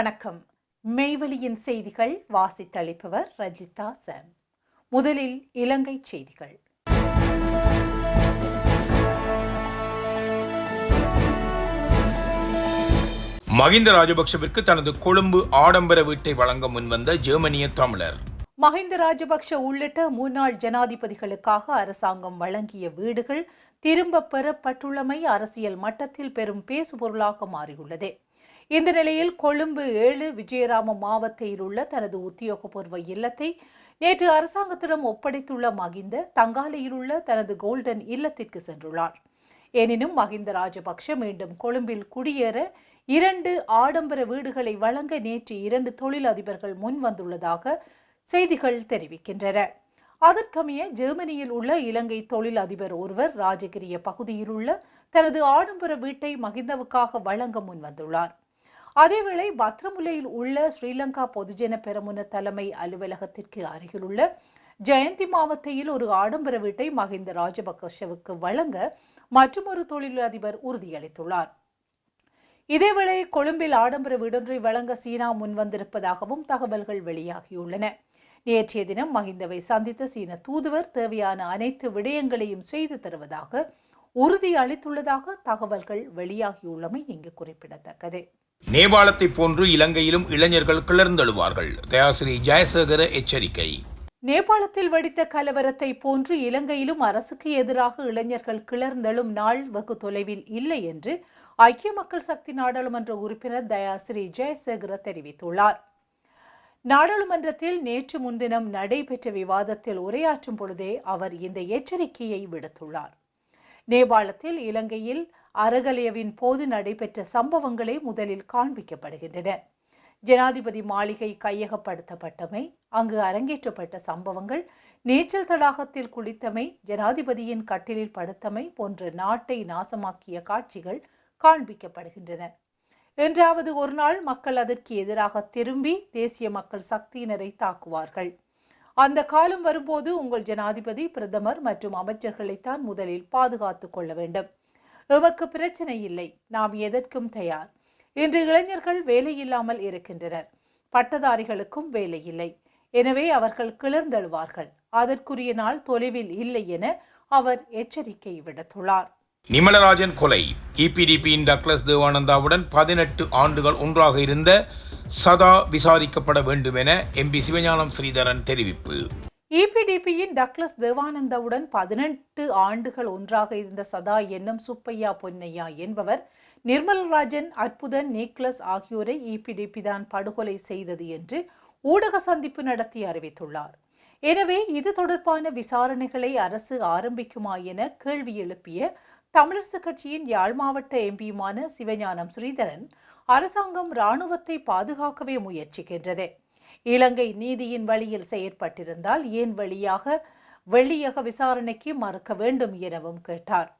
வணக்கம். மெய்வெளியின் செய்திகள் வாசித்தளிப்பவர் ரஜிதா சாம். முதலில் இலங்கை செய்திகள். மகிந்த ராஜபக்ஷவிற்கு தனது கொழும்பு ஆடம்பர வீட்டை வழங்க முன்வந்த ஜெர்மனிய தமிழர். மஹிந்த ராஜபக்ஷ உள்ளிட்ட முன்னாள் ஜனாதிபதிகளுக்காக அரசாங்கம் வழங்கிய வீடுகள் திரும்பப் பெறப்பட்டுள்ளமை அரசியல் மட்டத்தில் பெரும் பேசுபொருளாக மாறியுள்ளது. இந்த நிலையில் கொழும்பு ஏழு விஜயராம மாவட்டத்தில் உள்ள தனது உத்தியோகபூர்வ இல்லத்தை நேற்று அரசாங்கத்திடம் ஒப்படைத்துள்ள மகிந்த தங்காலையில் உள்ள தனது கோல்டன் இல்லத்திற்கு சென்றுள்ளார். எனினும் மகிந்த ராஜபக்ஷ மீண்டும் கொழும்பில் குடியேற இரண்டு ஆடம்பர வீடுகளை வழங்க நேற்று இரண்டு தொழிலதிபர்கள் முன் வந்துள்ளதாக செய்திகள் தெரிவிக்கின்றன. அதற்கமைய ஜெர்மனியில் உள்ள இலங்கை தொழில் அதிபர் ஒருவர் ராஜகிரிய பகுதியில் உள்ள தனது ஆடம்பர வீட்டை மகிந்தவுக்காக வழங்க முன்வந்துள்ளார் அதேவேளை பத்ரமுலையில் உள்ள ஸ்ரீலங்கா பொதுஜன பெரமுன தலைமை அலுவலகத்திற்கு அருகிலுள்ள ஜெயந்தி மாவட்டத்தில் ஒரு ஆடம்பர வீட்டை மஹிந்த ராஜபக்ஷவுக்கு வழங்க மற்றொரு தொழிலதிபர் உறுதியளித்துள்ளார். இதேவேளை கொழும்பில் ஆடம்பர வீடொன்றை வழங்க சீனா முன்வந்திருப்பதாகவும் தகவல்கள் வெளியாகியுள்ளன. நேற்றைய தினம் மஹிந்தவை சந்தித்த சீன தூதுவர் தேவையான அனைத்து விடயங்களையும் செய்து தருவதாக உறுதி அளித்துள்ளதாக தகவல்கள் வெளியாகியுள்ளமை இங்கு குறிப்பிடத்தக்கது. நேபாளத்தை போன்று இலங்கையிலும் இளைஞர்கள் கிளர்ந்தெழுவார்கள். தயாசிரி ஜெயசேகர எச்சரிக்கை. நேபாளத்தில் வெடித்த கலவரத்தை போன்று இலங்கையிலும் அரசுக்கு எதிராக இளைஞர்கள் கிளர்ந்தெழும் நாள் வெகு தொலைவில் இல்லை என்று ஐக்கிய மக்கள் சக்தி நாடாளுமன்ற உறுப்பினர் தயாசிரி ஜெயசேகர தெரிவித்துள்ளார். நாடாளுமன்றத்தில் நேற்று முன்தினம் நடைபெற்ற விவாதத்தில் உரையாற்றும் பொழுதே அவர் இந்த எச்சரிக்கையை விடுத்துள்ளார். நேபாளத்தில் இலங்கையில் அறகலையவின் போது நடைபெற்ற சம்பவங்களே முதலில் காண்பிக்கப்படுகின்றன. ஜனாதிபதி மாளிகை கையகப்படுத்தப்பட்டமை அங்கு அரங்கேற்றப்பட்ட சம்பவங்கள் நீச்சல் தடாகத்தில் குளித்தமை ஜனாதிபதியின் கட்டிலில் படுத்தமை போன்ற நாட்டை நாசமாக்கிய காட்சிகள் காண்பிக்கப்படுகின்றன. என்றாவது ஒரு நாள் மக்கள் அதற்கு எதிராக திரும்பி தேசிய மக்கள் சக்தியினரை தாக்குவார்கள். அந்த காலம் வரும்போது உங்கள் ஜனாதிபதி பிரதமர் மற்றும் அமைச்சர்களைத்தான் முதலில் பாதுகாத்துக் கொள்ள வேண்டும். எமக்கு பிரச்சனை இல்லை நாம் எதற்கும் தயார். இன்று இளைஞர்கள் வேலையில்லாமல் இருக்கின்றனர் பட்டதாரிகளுக்கும் வேலை இல்லை. எனவே அவர்கள் கிளர்ந்தெழுவார்கள் அதற்குரிய நாள் தொலைவில் இல்லை என அவர் எச்சரிக்கை விடுத்துள்ளார். நிமலராஜன் கொலை இபிடிபியின் டக்ளஸ் தேவானந்தாவுடன் பதினெட்டு ஆண்டுகள் ஒன்றாக இருந்த சதா விசாரிக்கப்பட வேண்டும் என எம்பி சிவஞானம் ஸ்ரீதரன் தெரிவிப்பு. இபிடிபியின் டக்ளஸ் தேவானந்தாவுடன் பதினெட்டு ஆண்டுகள் ஒன்றாக இருந்த சதா என்னும் சுப்பையா பொன்னையா என்பவர் நிர்மலராஜன் அற்புதன் நீக்லஸ் ஆகியோரை இபிடிபி தான் படுகொலை செய்தது என்று ஊடக சந்திப்பு நடத்தி அறிவித்துள்ளார். எனவே இது தொடர்பான விசாரணைகளை அரசு ஆரம்பிக்குமா என கேள்வி எழுப்பிய தமிழரசு கட்சியின் யாழ் மாவட்ட எம்பியுமான சிவஞானம் ஸ்ரீதரன் அரசாங்கம் இராணுவத்தை பாதுகாக்கவே முயற்சிக்கின்றது. இலங்கை நீதியின் வழியில் செயற்பட்டிருந்தால் ஏன் வழியாக வெளியக விசாரணைக்கு மறுக்க வேண்டும் எனவும் கேட்டார்.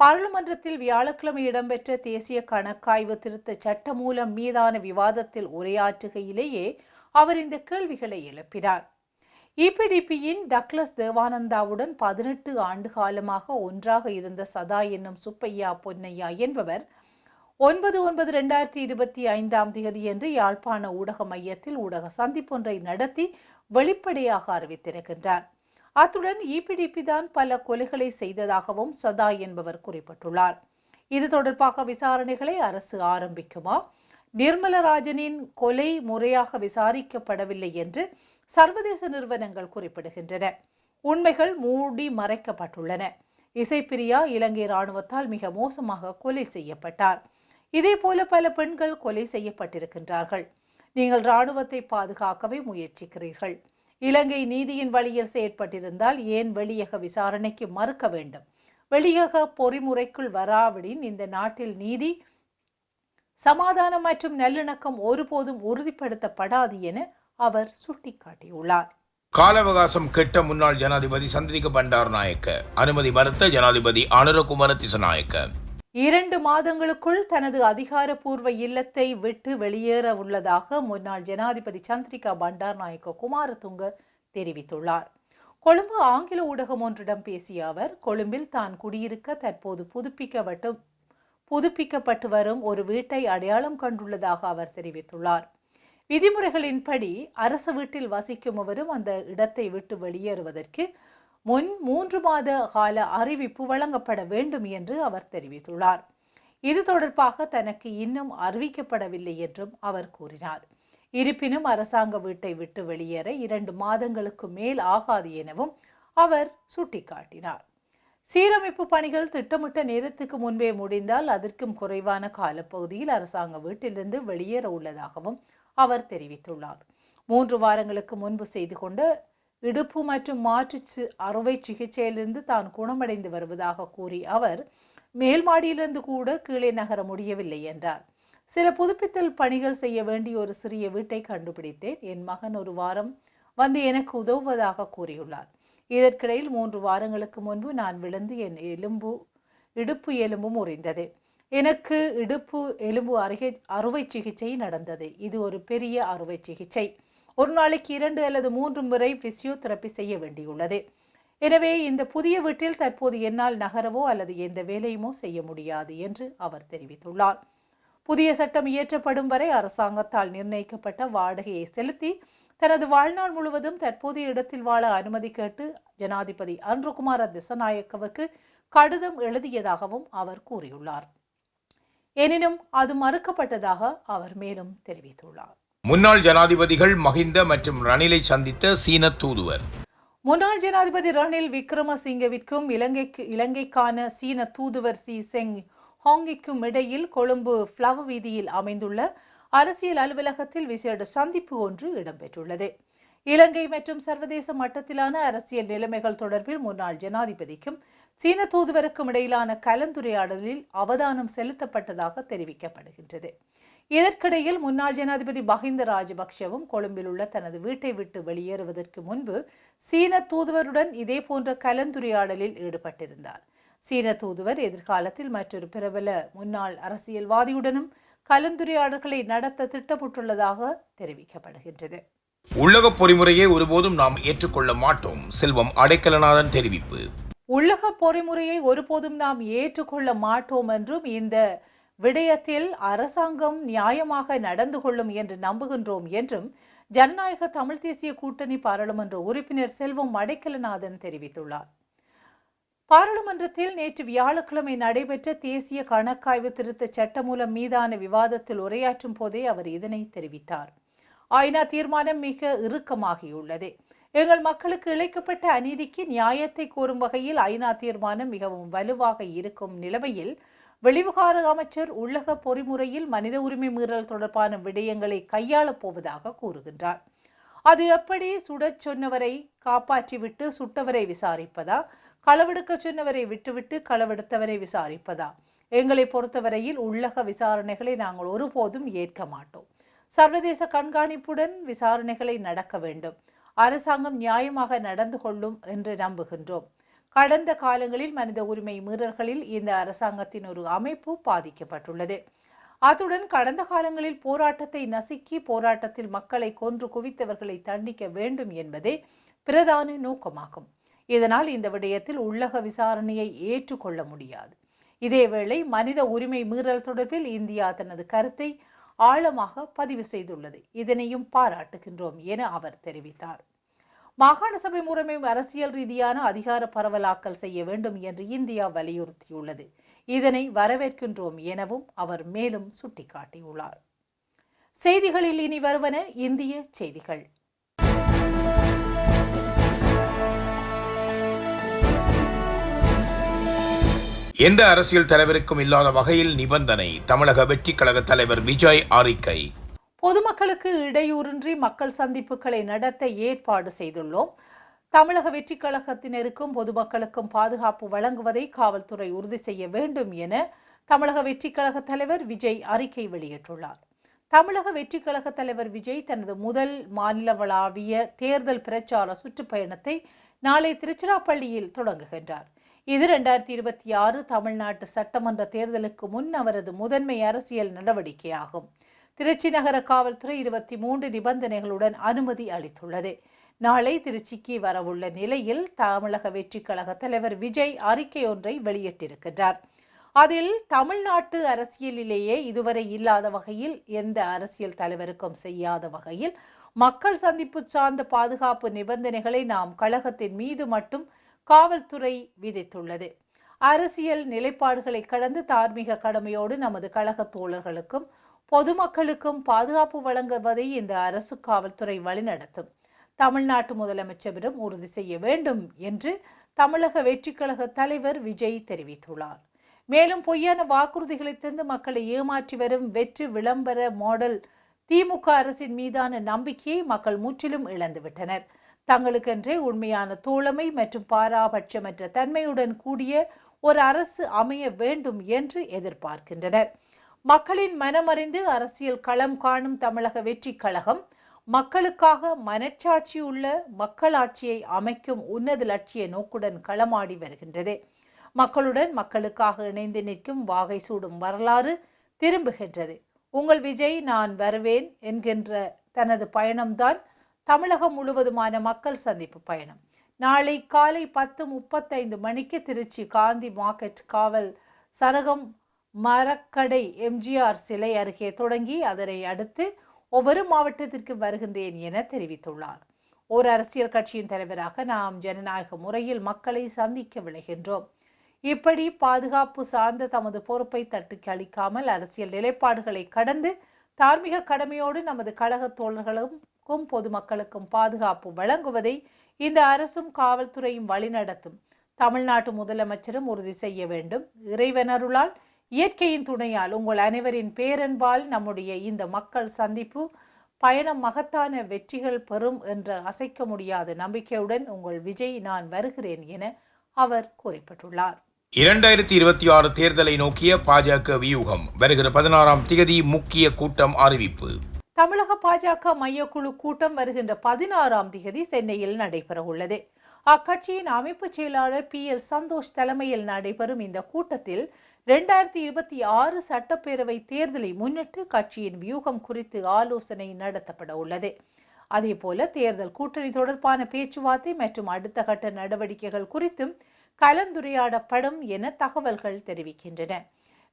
பாராளுமன்றத்தில் வியாழக்கிழமை இடம்பெற்ற தேசிய கணக்காய்வு திருத்த சட்டமூலம் மீதான விவாதத்தில் உரையாற்றுகையிலேயே அவர் இந்த கேள்விகளை எழுப்பினார். இபிடிபியின் டக்ளஸ் தேவானந்தாவுடன் பதினெட்டு ஆண்டு காலமாக ஒன்றாக இருந்த சதா என்னும் சுப்பையா பொன்னையா என்பவர் ஒன்பது ஒன்பது ரெண்டாயிரத்தி இருபத்தி ஐந்தாம் தேதி என்று யாழ்ப்பாண ஊடக மையத்தில் ஊடக சந்திப்பொன்றை நடத்தி வெளிப்படையாக அறிவித்திருக்கின்றார். அத்துடன் இபிடிபி தான் பல கொலைகளை செய்ததாகவும் சதா என்பவர் குறிப்பிட்டுள்ளார். இது தொடர்பாக விசாரணைகளை அரசு ஆரம்பிக்குமா? நிர்மலராஜனின் கொலை முறையாக விசாரிக்கப்படவில்லை என்று சர்வதேச நிறுவனங்கள் குறிப்பிடுகின்றன. உண்மைகள் மூடி மறைக்கப்பட்டுள்ளன. இசைப்பிரியா இலங்கை இராணுவத்தால் மிக மோசமாக கொலை செய்யப்பட்டார். இதே போல பல பெண்கள் கொலை செய்யப்பட்டிருக்கின்றார்கள். நீங்கள் இராணுவத்தை பாதுகாக்கவே முயற்சிக்கிறீர்கள். இலங்கை நீதியின் வழியில் செயற்பட்டிருந்தால் ஏன் வெளியக விசாரணைக்கு மறுக்க வேண்டும்? வெளியக பொறிமுறைக்குள் வராவிடின் இந்த நாட்டில் நீதி சமாதானம் மற்றும் நல்லிணக்கம் ஒருபோதும் உறுதிப்படுத்தப்படாது என அவர் சுட்டிக்காட்டியுள்ளார். கால அவகாசம் கெட்ட முன்னாள் ஜனாதிபதி சந்திரிக பண்டார் நாயக்க அனுமதி மறுத்த ஜனாதிபதி அனுரகுமார திசநாயக்க. இரண்டு மாதங்களுக்குள் தனது அதிகாரப்பூர்வ இல்லத்தை விட்டு வெளியேற உள்ளதாக முன்னாள் ஜனாதிபதி சந்திரிகா பண்டார் நாயக்க குமாரதுங்க தெரிவித்துள்ளார். கொழும்பு ஆங்கில ஊடகம் ஒன்றிடம் பேசிய அவர் கொழும்பில் தான் குடியிருக்க தற்போது புதுப்பிக்கப்பட்டு புதுப்பிக்கப்பட்டு வரும் ஒரு வீட்டை அடையாளம் கண்டுள்ளதாக அவர் தெரிவித்துள்ளார். விதிமுறைகளின்படி அரசு வீட்டில் வசிக்கும் அவரும் அந்த இடத்தை விட்டு வெளியேறுவதற்கு முன் மூன்று மாத கால அறிவிப்பு வழங்கப்பட வேண்டும் என்று அவர் தெரிவித்துள்ளார். இது தொடர்பாக தனக்கு இன்னும் அறிவிக்கப்படவில்லை என்றும் அவர் கூறினார். இருப்பினும் அரசாங்க வீட்டை விட்டு வெளியேற இரண்டு மாதங்களுக்கு மேல் ஆகாது எனவும் அவர் சுட்டிக்காட்டினார். சீரமைப்பு பணிகள் திட்டமிட்ட நேரத்துக்கு முன்பே முடிந்தால் அதற்கும் குறைவான காலப்பகுதியில் அரசாங்க வீட்டிலிருந்து வெளியேற உள்ளதாகவும் அவர் தெரிவித்துள்ளார். மூன்று வாரங்களுக்கு முன்பு செய்து கொண்ட இடுப்பு மற்றும் மாற்று அறுவை சிகிச்சையிலிருந்து தான் குணமடைந்து வருவதாக கூறி அவர் மேல்மாடியிலிருந்து கூட கீழே நகர முடியவில்லை என்றார். சில புதுப்பித்தல் பணிகள் செய்ய வேண்டிய ஒரு சிறிய வீட்டை கண்டுபிடித்தேன். என் மகன் ஒரு வாரம் வந்து எனக்கு உதவுவதாக கூறியுள்ளார். இதற்கிடையில் மூன்று வாரங்களுக்கு முன்பு நான் விழுந்து என் எலும்பு இடுப்பு எலும்பு முறிந்தது. எனக்கு இடுப்பு எலும்பு அருகே அறுவை சிகிச்சை நடந்தது. இது ஒரு பெரிய அறுவை சிகிச்சை. ஒரு நாளைக்கு இரண்டு அல்லது மூன்று முறை பிசியோதெரப்பி செய்ய வேண்டியுள்ளது. எனவே இந்த புதிய வீட்டில் தற்போது என்னால் நகரவோ அல்லது எந்த வேலையுமோ செய்ய முடியாது என்று அவர் தெரிவித்துள்ளார். புதிய சட்டம் இயற்றப்படும் வரை அரசாங்கத்தால் நிர்ணயிக்கப்பட்ட வாடகையை செலுத்தி தனது வாழ்நாள் முழுவதும் தற்போதைய இடத்தில் வாழ அனுமதி கேட்டு ஜனாதிபதி அன்ருகுமார திசநாயக்கவுக்கு கடிதம் எழுதியதாகவும் அவர் கூறியுள்ளார். எனினும் அது மறுக்கப்பட்டதாக அவர் மேலும் தெரிவித்துள்ளார். முன்னாள் ஜனாதிபதிகள் மஹிந்த மற்றும் ரணிலை சந்தித்த சீன தூதுவர். முன்னாள் ஜனாதிபதி ரணில் விக்ரமசிங்கவிற்கும் இலங்கைக்கு இலங்கைக்கான சீன தூதுவர் சி செங் ஹாங்கிக்கும் இடையில் கொழும்பு ஃப்ளவ் வீதியில் அமைந்துள்ள அரசியல் அலுவலகத்தில் விசேட சந்திப்பு ஒன்று இடம்பெற்றுள்ளது. இலங்கை மற்றும் சர்வதேச மட்டத்திலான அரசியல் நிலைமைகள் தொடர்பில் முன்னாள் ஜனாதிபதிக்கும் சீன தூதுவருக்கும் இடையிலான கலந்துரையாடலில் அவதானம் செலுத்தப்பட்டதாக தெரிவிக்கப்படுகின்றது. இதற்கிடையில் முன்னாள் ஜனாதிபதி மஹிந்த ராஜபக்ஷவும் கொழும்பில் உள்ள தனது வீட்டை விட்டு வெளியேறுவதற்கு முன்பு சீன தூதுவருடன் இதேபோன்ற கலந்துரையாடலில் ஈடுபட்டிருந்தார். சீன தூதுவர் எதிர்காலத்தில் மற்றொரு பிரபல முன்னாள் அரசியல்வாதியுடனும் கலந்துரையாடல்களை நடத்த திட்டமிட்டுள்ளதாக தெரிவிக்கப்படுகின்றது. உள்ளக பொறிமுறையை ஒருபோதும் நாம் ஏற்றுக்கொள்ள மாட்டோம். செல்வம் அடைக்கலநாதன் தெரிவிப்பு. உள்ளக பொறிமுறையை ஒருபோதும் நாம் ஏற்றுக்கொள்ள மாட்டோம் என்றும் இந்த விடயத்தில் அரசாங்கம் நியாயமாக நடந்து கொள்ளும் என்று நம்புகின்றோம் என்றும் ஜனநாயக தமிழ் தேசிய கூட்டணி பாராளுமன்ற உறுப்பினர் செல்வம் அடைக்கலநாதன் தெரிவித்துள்ளார். பாராளுமன்றத்தில் நேற்று வியாழக்கிழமை நடைபெற்ற தேசிய கணக்காய்வு திருத்த சட்டமூலம் மீதான விவாதத்தில் உரையாற்றும் போதே அவர் இதனை தெரிவித்தார். ஆயினா தீர்மானம் மிக இறுக்கமாகியுள்ளது. எங்கள் மக்களுக்கு இழைக்கப்பட்ட அநீதிக்கு நியாயத்தை கோரும் வகையில் ஐநா தீர்மானம் மிகவும் வலுவாக இருக்கும் நிலைமையில் வெளிவிகார அமைச்சர் உள்ளக பொறிமுறையில் மனித உரிமை மீறல் தொடர்பான விடயங்களை கையாளப் போவதாக கூறுகின்றார். அது எப்படி சுடச் சொன்னவரை காப்பாற்றிவிட்டு சுட்டவரை விசாரிப்பதா? களவெடுக்க சொன்னவரை விட்டுவிட்டு களவெடுத்தவரை விசாரிப்பதா? எங்களை பொறுத்தவரையில் உள்ளக விசாரணைகளை நாங்கள் ஒருபோதும் ஏற்க மாட்டோம். சர்வதேச கண்காணிப்புடன் விசாரணைகளை நடக்க வேண்டும். அரசாங்கம் நியாயமாக நடந்து கொள்ளும் என்று நம்புகின்றோம். கடந்த காலங்களில் மனித உரிமை மீறல்களில் இந்த அரசாங்கத்தின் ஒரு அமைப்பு பாதிக்கப்பட்டுள்ளது. அத்துடன் கடந்த காலங்களில் போராட்டத்தை நசுக்கி போராட்டத்தில் மக்களை கொன்று குவித்தவர்களை தண்டிக்க வேண்டும் என்பதே பிரதான நோக்கமாகும். இதனால் இந்த விடயத்தில் உள்ளக விசாரணையை ஏற்றுக்கொள்ள முடியாது. இதேவேளை மனித உரிமை மீறல் தொடர்பில் இந்தியா தனது கருத்தை ஆழமாக பதிவு செய்துள்ளது. இதனையும் பாராட்டுகின்றோம் என அவர் தெரிவித்தார். மாகாண சபை மூலமே அரசியல் ரீதியான அதிகார பரவலாக்கல் செய்ய வேண்டும் என்று இந்தியா வலியுறுத்தியுள்ளது. இதனை வரவேற்கின்றோம் எனவும் அவர் மேலும் சுட்டிக்காட்டியுள்ளார். செய்திகளில் இனி வருவன இந்திய செய்திகள். எந்த அரசியல் தலைவருக்கும் இல்லாத வகையில் நிபந்தனை தமிழக வெற்றி கழக தலைவர் விஜய் அறிக்கை. பொதுமக்களுக்கு இடையூறின்றி மக்கள் சந்திப்புகளை நடத்த ஏற்பாடு செய்துள்ளோம். தமிழக வெற்றிக் கழகத்தினருக்கும் பொதுமக்களுக்கும் பாதுகாப்பு வழங்குவதை காவல்துறை உறுதி செய்ய வேண்டும் என தமிழக வெற்றிக் கழக தலைவர் விஜய் அறிக்கை வெளியிட்டுள்ளார். தமிழக வெற்றிக் கழக தலைவர் விஜய் தனது முதல் மாநிலவளாவிய தேர்தல் பிரச்சார சுற்றுப்பயணத்தை நாளை திருச்சிராப்பள்ளியில் தொடங்குகின்றார். இது ரெண்டாயிரத்தி இருபத்தி ஆறு தமிழ்நாட்டு சட்டமன்ற தேர்தலுக்கு முன் அவரது முதன்மை அரசியல் நடவடிக்கையாகும். திருச்சி நகர காவல்துறை இருபத்தி மூன்று நிபந்தனைகளுடன் அனுமதி அளித்துள்ளது. நாளை திருச்சிக்கு வரவுள்ள நிலையில் தமிழக வெற்றி கழக தலைவர் விஜய் அறிக்கை ஒன்றை வெளியிட்டிருக்கின்றார். அதில் தமிழ்நாட்டு அரசியலிலேயே இதுவரை இல்லாத வகையில் எந்த அரசியல் தலைவருக்கும் செய்யாத வகையில் மக்கள் சந்திப்பு சார்ந்த பாதுகாப்பு நிபந்தனைகளை நாம் கழகத்தின் மீது மட்டும் காவல்துறை விதித்துள்ளது. அரசியல் நிலைப்பாடுகளை கடந்து தார்மீக கடமையோடு நமது கழக தோழர்களுக்கும் பொதுமக்களுக்கும் பாதுகாப்பு வழங்குவதை இந்த அரசு காவல்துறை வழிநடத்தும். தமிழ்நாட்டு முதலமைச்சரிடம் உறுதி செய்ய வேண்டும் என்று தமிழக வெற்றிக்கழக தலைவர் விஜய் தெரிவித்துள்ளார். மேலும் பொய்யான வாக்குறுதிகளை தந்து மக்களை ஏமாற்றி வரும் வெற்றி விளம்பர மாடல் திமுக அரசின் மீதான நம்பிக்கையை மக்கள் முற்றிலும் இழந்துவிட்டனர். தங்களுக்கென்றே உண்மையான தோழமை மற்றும் பாராபட்சமற்ற தன்மையுடன் கூடிய ஒரு அரசு அமைய வேண்டும் என்று எதிர்பார்க்கின்றனர். மக்களின் மனமறிந்து அரசியல் களம் காணும் தமிழக வெற்றி கழகம் மக்களுக்காக மனச்சாட்சி உள்ள மக்களாட்சியை அமைக்கும் உன்னத லட்சிய நோக்குடன் களமாடி வருகின்றது. மக்களுடன் மக்களுக்காக இணைந்து நிற்கும் வாகை சூடும் வரலாறு திரும்புகின்றது. உங்கள் விஜய் நான் வருவேன் என்கின்ற தனது பயணம்தான் தமிழகம் முழுவதுமான மக்கள் சந்திப்பு பயணம். நாளை காலை பத்து முப்பத்தைந்து மணிக்கு திருச்சி காந்தி மார்க்கெட் காவல் சரகம் மரக்கடை எம்ஜிஆர் சிலை அருகே தொடங்கி அதனை அடுத்து ஒவ்வொரு மாவட்டத்திற்கு வருகின்றேன் என தெரிவித்துள்ளார். ஒரு அரசியல் கட்சியின் தலைவராக நாம் ஜனநாயக முறையில் மக்களை சந்திக்க விளைகின்றோம். இப்படி பாதுகாப்பு சார்ந்த தமது பொறுப்பை தட்டுக்கு அளிக்காமல் அரசியல் நிலைப்பாடுகளை கடந்து தார்மீக கடமையோடு நமது கழக தோழர்களுக்கும் பொதுமக்களுக்கும் பாதுகாப்பு வழங்குவதை இந்த அரசும் காவல்துறையும் வழிநடத்தும். தமிழ்நாட்டு முதலமைச்சரும் உறுதி செய்ய வேண்டும். இறைவனருளால் இயற்கையின் துணையால் உங்கள் அனைவரின் பேரன்பால் நம்முடைய இந்த மக்கள் சந்திப்பு பயணம் மகத்தான வெற்றிகள் பெறும் என்ற அசைக்க முடியாத நம்பிக்கையுடன் உங்கள் விஜய் நான் வருகிறேன் என அவர் குறிப்பிட்டுள்ளார். இரண்டாயிரத்தி இருபத்தி ஆறு தேர்தலை நோக்கிய பாஜக வியூகம். வருகிற பதினாறாம் திகதி முக்கிய கூட்டம் அறிவிப்பு. தமிழக பாஜக மையக்குழு கூட்டம் வருகின்ற பதினாறாம் திகதி சென்னையில் நடைபெற உள்ளது அக்கட்சியின் அமைப்பு செயலாளர் பி எல் சந்தோஷ் தலைமையில் நடைபெறும் இந்த கூட்டத்தில் ரெண்டாயிரத்தி இருபத்தி ஆறு சட்டப்பேரவை தேர்தலை முன்னிட்டு கட்சியின் வியூகம் குறித்து ஆலோசனை நடத்தப்பட உள்ளது. அதேபோல தேர்தல் கூட்டணி தொடர்பான பேச்சுவார்த்தை மற்றும் அடுத்த கட்ட நடவடிக்கைகள் குறித்தும் கலந்துரையாடப்படும் என தகவல்கள் தெரிவிக்கின்றன.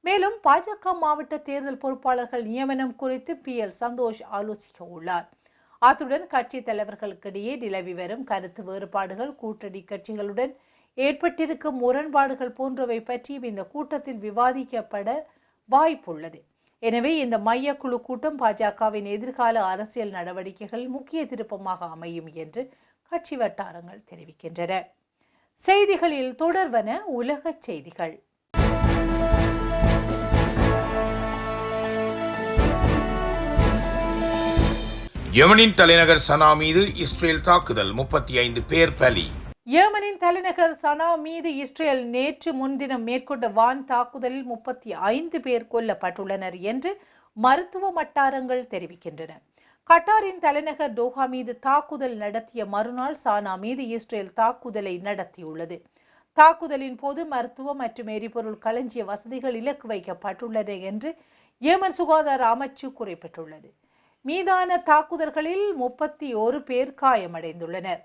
மேலும் பாஜக மாவட்ட தேர்தல் பொறுப்பாளர்கள் நியமனம் குறித்து பி எல் சந்தோஷ் ஆலோசிக்க உள்ளார். அத்துடன் கட்சி தலைவர்களுக்கிடையே நிலவி வரும் கருத்து வேறுபாடுகள் கூட்டணி கட்சிகளுடன் ஏற்பட்டிருக்கும் முரண்பாடுகள் போன்றவை பற்றியும் இந்த கூட்டத்தில் விவாதிக்கப்பட வாய்ப்புள்ளது. எனவே இந்த மையக்குழு கூட்டம் பாஜகவின் எதிர்கால அரசியல் நடவடிக்கைகள் முக்கிய திருப்பமாக அமையும் என்று கட்சி வட்டாரங்கள் தெரிவிக்கின்றன. செய்திகளில் தொடர்வன உலகச் செய்திகள். யமனின் தலைநகர் சனா மீது இஸ்ரேல் தாக்குதல். முப்பத்தி ஐந்து பேர் பலி. ஏமனின் தலைநகர் சனா மீது இஸ்ரேல் நேற்று முன்தினம் மேற்கொண்ட வான் தாக்குதலில் முப்பத்தி ஐந்து பேர் கொல்லப்பட்டுள்ளனர் என்று மருத்துவ வட்டாரங்கள் தெரிவிக்கின்றன. கட்டாரின் தலைநகர் டோஹா மீது தாக்குதல் நடத்திய மறுநாள் சானா மீது இஸ்ரேல் தாக்குதலை நடத்தியுள்ளது. தாக்குதலின் போது மருத்துவ மற்றும் எரிபொருள் களஞ்சிய வசதிகள் இலக்கு வைக்கப்பட்டுள்ளன என்று ஏமன் சுகாதார அமைச்சு குறிப்பிட்டுள்ளது. மீதான தாக்குதல்களில் முப்பத்தி ஒரு பேர் காயமடைந்துள்ளனர்.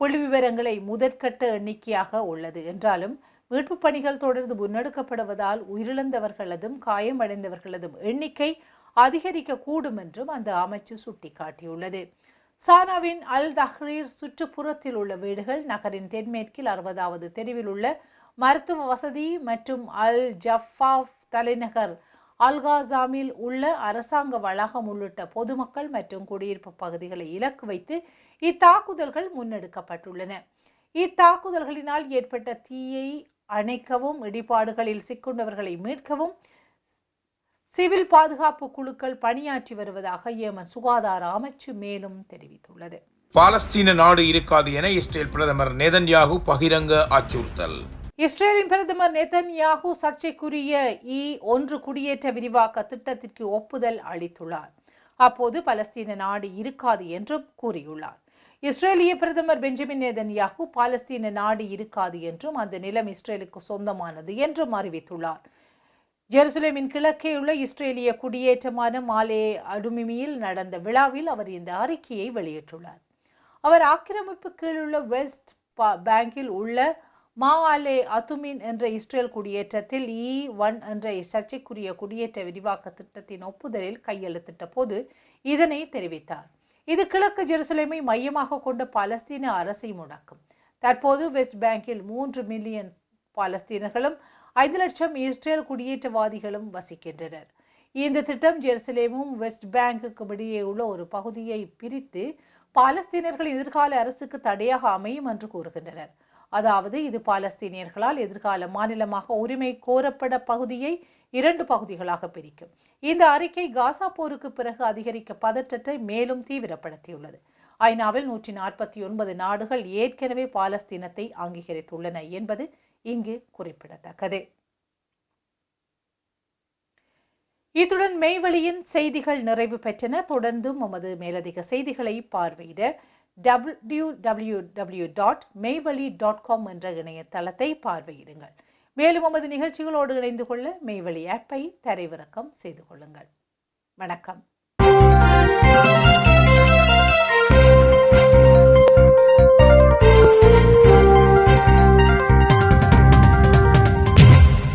புள்ளி விவரங்களை முதற்கட்ட எண்ணிக்கையாக உள்ளது. என்றாலும் மீட்புப் பணிகள் தொடர்ந்து முன்னெடுக்கப்படுவதால் உயிரிழந்தவர்களதும் காயமடைந்தவர்களதும் எண்ணிக்கை அதிகரிக்கக்கூடும் என்றும் அந்த அமைச்சு சுட்டிக்காட்டியுள்ளது. சானாவின் அல் தஹ்ரீர் சுற்றுப்புறத்தில் உள்ள வீடுகள் நகரின் தென்மேற்கில் அறுபதாவது தெருவில் உள்ள மருத்துவ வசதி மற்றும் அல் ஜஃபாஃப் தலைநகர் அல்காசாமில் உள்ள அரசாங்க வளாகம் உள்ளிட்ட பொதுமக்கள் மற்றும் குடியிருப்பு பகுதிகளை இலக்கு வைத்து இத்தாக்குதல்கள் முன்னெடுக்கப்பட்டுள்ளன. இத்தாக்குதல்களினால் ஏற்பட்ட தீயை அணைக்கவும் இடிபாடுகளில் சிக்குண்டவர்களை மீட்கவும் சிவில் பாதுகாப்பு குழுக்கள் பணியாற்றி வருவதாக ஏமன் சுகாதார அமைச்சு மேலும் தெரிவித்துள்ளது. பாலஸ்தீன நாடு இருக்காது என இஸ்ரேல் பிரதமர் நேதன்யாகு பகிரங்க அச்சுறுத்தல். இஸ்ரேலின் பிரதமர் நெதன்யாகு சர்ச்சைக்குரிய இ ஒன்று குடியேற்ற விரிவாக்க திட்டத்திற்கு ஒப்புதல் அளித்துள்ளார். அப்போது பலஸ்தீன நாடு இருக்காது என்றும் கூறியுள்ளார். இஸ்ரேலிய பிரதமர் பெஞ்சமின் நேதன்யாகு பாலஸ்தீன நாடு இருக்காது என்றும் அந்த நிலம் இஸ்ரேலுக்கு சொந்தமானது என்றும் அறிவித்துள்ளார். ஜெருசலேமின் கிழக்கே உள்ள இஸ்ரேலிய குடியேற்றமான மாலே அடுமிமியில் நடந்த விழாவில் அவர் இந்த அறிக்கையை வெளியிட்டுள்ளார். அவர் ஆக்கிரமிப்பு கீழுள்ள வெஸ்ட் பா- பேங்கில் உள்ள மா அலே அதுமின் என்ற இஸ்ரேல் குடியேற்றத்தில் இ ஒன் என்ற சர்ச்சைக்குரிய குடியேற்ற விரிவாக்க திட்டத்தின் ஒப்புதலில் கையெழுத்திட்ட போது இதனை தெரிவித்தார். இது கிழக்கு ஜெருசலேமை மையமாக கொண்ட பாலஸ்தீன அரசை முடக்கும். தற்போது வெஸ்ட் பேங்கில் மூன்று மில்லியன் பாலஸ்தீனர்களும் ஐந்து லட்சம் இஸ்ரேல் குடியேற்றவாதிகளும் வசிக்கின்றனர். இந்த திட்டம் ஜெருசலேமும் வெஸ்ட் பேங்குக்கும் இடையே உள்ள ஒரு பகுதியை பிரித்து பாலஸ்தீனர்கள் எதிர்கால அரசுக்கு தடையாக அமையும் என்று கூறுகின்றனர். அதாவது இது பாலஸ்தீனியர்களால் எதிர்கால மாநிலமாக உரிமை கோரப்பட பகுதியை இரண்டு பகுதிகளாக பிரிக்கும். இந்த அறிக்கை காசா போருக்கு பிறகு அதிகரிக்க பதற்றத்தை மேலும் தீவிரப்படுத்தியுள்ளது. ஐநாவில் நூற்றி நாற்பத்தி ஒன்பது நாடுகள் ஏற்கனவே பாலஸ்தீனத்தை அங்கீகரித்துள்ளன என்பது இங்கு குறிப்பிடத்தக்கது. இத்துடன் மெய்வழியின் செய்திகள் நிறைவு பெற்றன. தொடர்ந்தும் நமது மேலதிக செய்திகளை பார்வையிட W W W dot Meyvazhi dot com என்ற இணையதளத்தை பார்வையிடுங்கள். மேலும் உமது நிகழ்ச்சிகளோடு இணைந்து கொள்ள மெய்வழி ஆப்பை தரைவிறக்கம் செய்து கொள்ளுங்கள். வணக்கம்.